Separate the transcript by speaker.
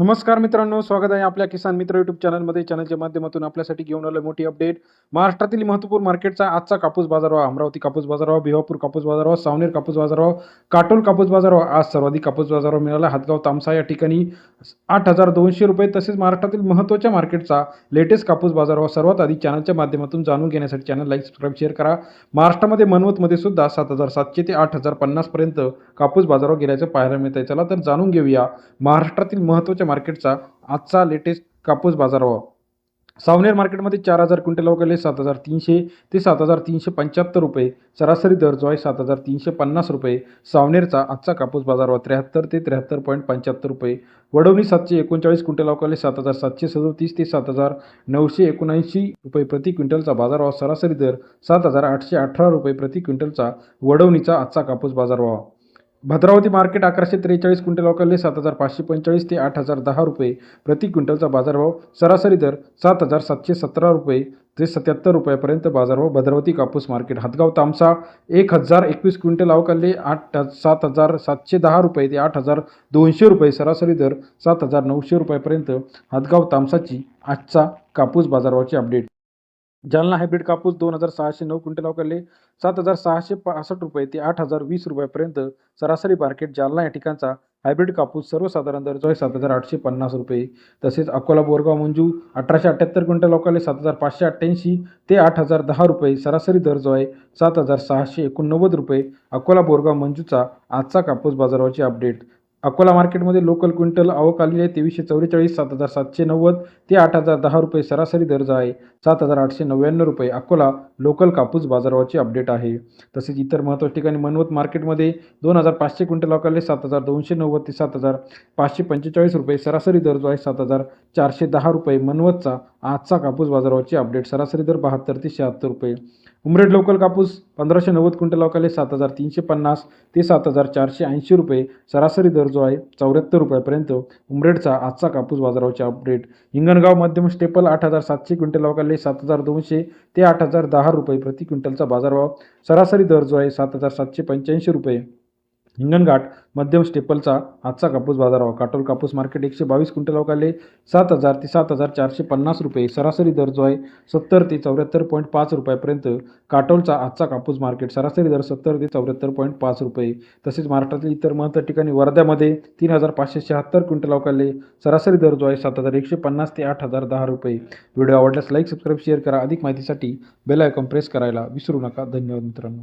Speaker 1: नमस्कार मित्रांनो स्वागत आहे आपल्या किसान मित्र युट्यूब चॅनलमध्ये चॅनलच्या माध्यमातून आपल्यासाठी घेऊन आलं मोठी अपडेट महाराष्ट्रातील महत्त्वपूर्ण मार्केटचा आजचा कापूस बाजार बाजारभाव अमरावती कापूस बाजार बाजारभाव भिवापूर कापूस बाजार बाजारभाव सावनेर कापूस बाजारभाव काटोल कापूस बाजार बाजारभाव आज सर्वाधिक कापूस बाजारभाव मिळाला. हातगाव तामसा या ठिकाणी आठ हजार दोनशे रुपये तसेच महाराष्ट्रातील महत्त्वाच्या मार्केटचा लेटेस्ट कापूस बाजार बाजारभाव सर्वात आधी चॅनलच्या माध्यमातून जाणून घेण्यासाठी चॅनल लाईक सबस्क्राईब शेअर करा. महाराष्ट्रामध्ये मनवतमध्ये सुद्धा सात हजार सातशे ते आठ हजार पन्नासपर्यंत कापूस बाजारावर गेल्याचं पाहायला मिळत आहे चला तर जाणून घेऊया महाराष्ट्रातील महत्त्वाच्या मार्केटचा आजचा लेटेस्ट कापूस बाजारभाव सावनेर मार्केटमध्ये चार हजार क्विंटल वगैरे सात हजार तीनशे ते सात हजार तीनशे पंच्याहत्तर रुपये. सरासरी दर जो आहे सात हजार तीनशे पन्नास रुपये. सावनेरचा आजचा कापूस बाजारभाव त्र्याहत्तर ते त्र्याहत्तर पॉईंट पंच्याहत्तर रुपये. वडवणी सातशे एकोणचाळीस क्विंटल अवकाले सात हजार सातशे सदोतीस ते सात हजार नऊशे एकोणऐंशी रुपये प्रति क्विंटलचा बाजारभाव सरासरी दर सात हजार आठशे अठरा रुपये प्रति क्विंटलचा वडवणीचा आजचा कापूस बाजारभाव भद्रावती मार्केट अकराशे त्रेचाळीस क्विंटल अवकाले सात हजार पाचशे पंचेचाळीस ते आठ हजार दहा रुपये. प्रति क्विंटलचा बाजारभाव सरासरी दर सात हजार सातशे सतरा रुपये ते सत्याहत्तर रुपयापर्यंत बाजारभाव. भद्रावती कापूस मार्केट हातगाव तामसा एक हजार एकवीस क्विंटल अवकाले आठ सात हजार सातशे दहा रुपये ते आठ हजार दोनशे रुपये सरासरी दर सात हजार नऊशे रुपयापर्यंत हातगाव तामसाची आजचा कापूस बाजारभावाची अपडेट. जालना हायब्रिड कापूस दोन हजार सहाशे नऊ क्विंटल अवकाले सात हजार सहाशे पासष्ट रुपये ते आठ हजार वीस रुपयापर्यंत सरासरी मार्केट जालना या ठिकाणचा हायब्रिड कापूस सर्वसाधारण दर जो आहे सात हजार आठशे पन्नास रुपये. तसेच अकोला बोरगाव मंजू अठराशे अठ्ठ्याहत्तर क्विंटल अवकाले सात हजार पाचशे अठ्ठ्याऐंशी ते आठ हजार दहा रुपये सरासरी दर जो आहे सात हजार सहाशे एकोणनव्वद रुपये. अकोला बोरगाव मंजूचा आजचा कापूस बाजारावरची अपडेट अकोला मार्केटमध्ये लोकल क्विंटल आवक आलेली आहे. तेवीसशे चौवेचाळीस सात हजार सातशे नव्वद ते आठ हजार दहा रुपये सरासरी दर्जा आहे सात हजार आठशे नव्याण्णव रुपये. अकोला लोकल कापूस बाजारावरची अपडेट आहे. तसेच इतर महत्त्वाच्या ठिकाणी मनवत मार्केटमध्ये दोन हजार पाचशे क्विंटल अवकाले सात हजार दोनशे नव्वद ते सात हजार पाचशे पंचेचाळीस रुपये सरासरी दर्जा आहे सात हजार चारशे दहा रुपये मनवतचा आजचा कापूस बाजारावरची अपडेट सरासरी दर बहात्तर ते शहात्तर रुपये. उमरेड लोकल कापूस पंधराशे नव्वद क्विंटल अवकाले सात हजार तीनशे पन्नास ते सात हजार चारशे ऐंशी रुपये. सरासरी दर जो आहे चौऱ्याहत्तर रुपयापर्यंत उमरेडचा आजचा कापूस बाजारावरची अपडेट हिंगणगाव मध्यम स्टेपल आठ हजार सातशे क्विंटल अवकाले सात हजार दोनशे ते आठ हजार दहा रुपये प्रति क्विंटलचा बाजारभाव. सरासरी दर जो आहे सात हजार सातशे पंच्याऐंशी रुपये. हिंगणघाट मध्यम स्टेपलचा आजचा कापूस बाजारावा काटोल कापूस मार्केट एकशे बावीस क्विंटल अवकाले सात हजार ते सात हजार चारशे पन्नास रुपये. सरासरी दर जो आहे सत्तर ते चौऱ्याहत्तर पॉईंट पाच रुपयापर्यंत. काटोलचा आजचा कापूस मार्केट सरासरी दर सत्तर ते चौऱ्याहत्तर पॉईंट पाच रुपये. तसेच महाराष्ट्रातील इतर महत्त्वाच्या ठिकाणी वर्ध्यामध्ये तीन हजार पाचशे शहात्तर क्विंटल अवकाले सरासरी दर जो आहे सात हजार एकशे पन्नास ते आठ हजार दहा रुपये. व्हिडिओ आवडल्यास लाईक सबस्क्राईब शेअर करा. अधिक माहितीसाठी बेल आयकॉन प्रेस करायला विसरू नका. धन्यवाद मित्रांनो.